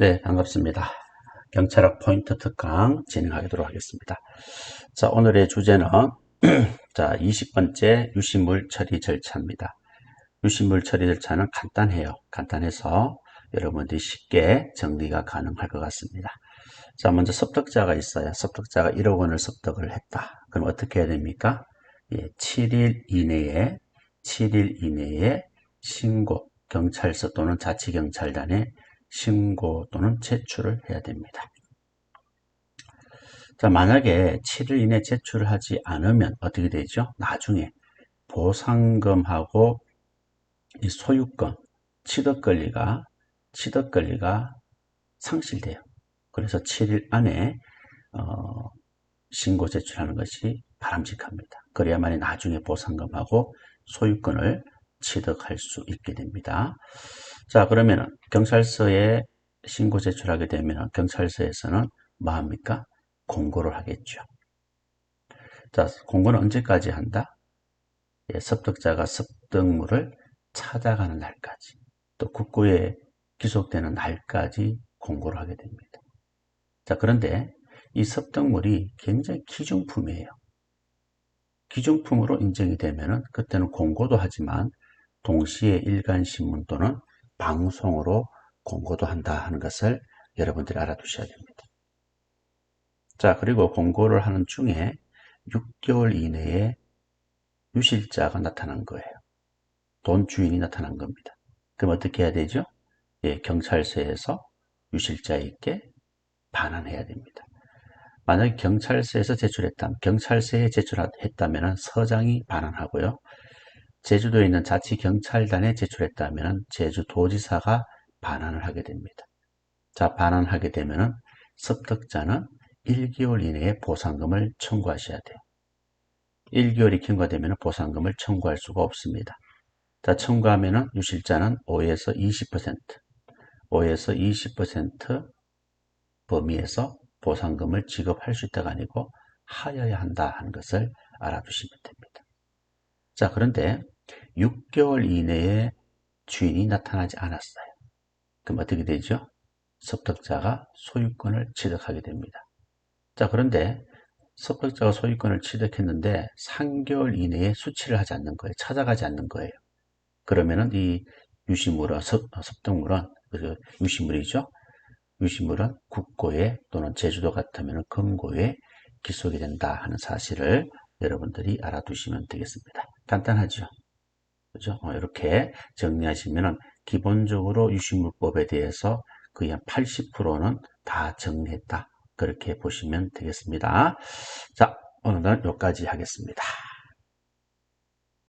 네, 반갑습니다. 경찰학 포인트 특강 진행하도록 하겠습니다. 자, 오늘의 주제는 자, 20번째 유실물 처리 절차입니다. 유실물 처리 절차는 간단해요. 간단해서 여러분들이 쉽게 정리가 가능할 것 같습니다. 자, 먼저 섭득자가 있어요. 섭득자가 1억 원을 섭득을 했다. 그럼 어떻게 해야 됩니까? 예, 7일 이내에 7일 이내에 신고 경찰서 또는 자치경찰단에 신고 또는 제출을 해야 됩니다. 자, 만약에 7일 이내 제출을 하지 않으면 어떻게 되죠? 나중에 보상금하고 이 소유권, 취득 권리가 취득 권리가 상실돼요. 그래서 7일 안에 어, 신고 제출하는 것이 바람직합니다. 그래야만이 나중에 보상금하고 소유권을 취득할 수 있게 됩니다. 자, 그러면 경찰서에 신고 제출하게 되면 경찰서에서는 뭐 합니까? 공고를 하겠죠. 자, 공고는 언제까지 한다? 예, 섭득자가 섭득물을 찾아가는 날까지, 또 국고에 기속되는 날까지 공고를 하게 됩니다. 자, 그런데 이 섭득물이 굉장히 기중품이에요. 기중품으로 인정이 되면은 그때는 공고도 하지만 동시에 일간신문 또는 방송으로 공고도 한다 하는 것을 여러분들이 알아두셔야 됩니다. 자, 그리고 공고를 하는 중에 6개월 이내에 유실자가 나타난 거예요. 돈 주인이 나타난 겁니다. 그럼 어떻게 해야 되죠? 예, 경찰서에서 유실자에게 반환해야 됩니다. 만약 경찰서에서 제출했다면, 경찰서에 제출했다면 서장이 반환하고요. 제주도에 있는 자치경찰단에 제출했다면 제주도지사가 반환을 하게 됩니다. 자, 반환하게 되면 섭득자는 1개월 이내에 보상금을 청구하셔야 돼요. 1개월이 경과되면 보상금을 청구할 수가 없습니다. 자, 청구하면 유실자는 5에서 20%, 5에서 20% 범위에서 보상금을 지급할 수 있다가 아니고 하여야 한다 하는 것을 알아두시면 됩니다. 자, 그런데 6개월 이내에 주인이 나타나지 않았어요. 그럼 어떻게 되죠? 섭득자가 소유권을 취득하게 됩니다. 자, 그런데 섭득자가 소유권을 취득했는데 3개월 이내에 수치를 하지 않는 거예요. 찾아가지 않는 거예요. 그러면은 이 유시물은, 섭, 득물은 그 유시물이죠. 유시물은 국고에 또는 제주도 같으면 금고에 기속이 된다 하는 사실을 여러분들이 알아두시면 되겠습니다. 간단하죠? 그죠? 어, 이렇게 정리하시면 기본적으로 유실물법에 대해서 거의 한 80%는 다 정리했다. 그렇게 보시면 되겠습니다. 자, 오늘은 여기까지 하겠습니다.